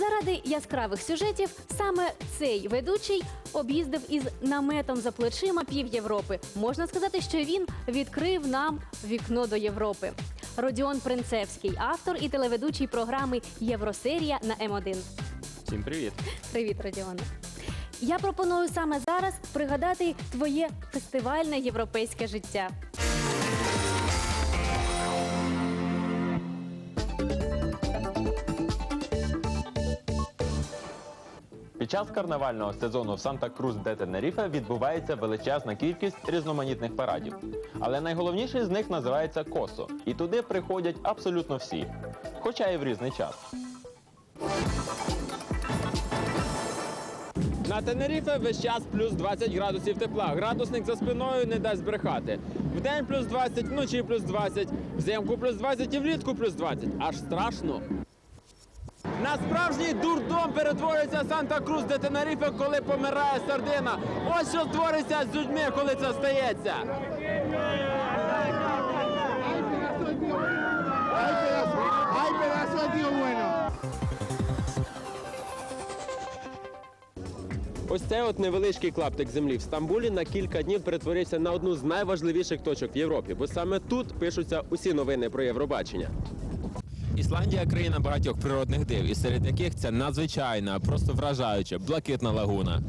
Заради яскравих сюжетів саме цей ведучий об'їздив із наметом за плечима пів Європи. Можна сказати, що він відкрив нам вікно до Європи. Родіон Принцевський, автор і телеведучий програми Євросерія на М1. Всім привіт! Привіт, Родіоне. Я пропоную саме зараз пригадати твоє фестивальне європейське життя. Під час карнавального сезону в Санта-Крус де Тенеріфе відбувається величезна кількість різноманітних парадів. Але найголовніший з них називається Косо, і туди приходять абсолютно всі, хоча і в різний час. На Тенеріфе весь час плюс 20 градусів тепла. Градусник за спиною не дасть брехати. Вдень плюс 20, вночі плюс 20, взимку плюс 20 і влітку плюс 20. Аж страшно. На справжній дурдом перетворюється Санта-Крус де Тенеріфе, коли помирає сардина. Ось що створиться з людьми, коли це стається. Ось цей от невеличкий клаптик землі в Стамбулі на кілька днів перетворився на одну з найважливіших точок в Європі, бо саме тут пишуться усі новини про Євробачення. Ісландія країна багатьох природних див, і серед яких це надзвичайна, просто вражаюча, блакитна лагуна.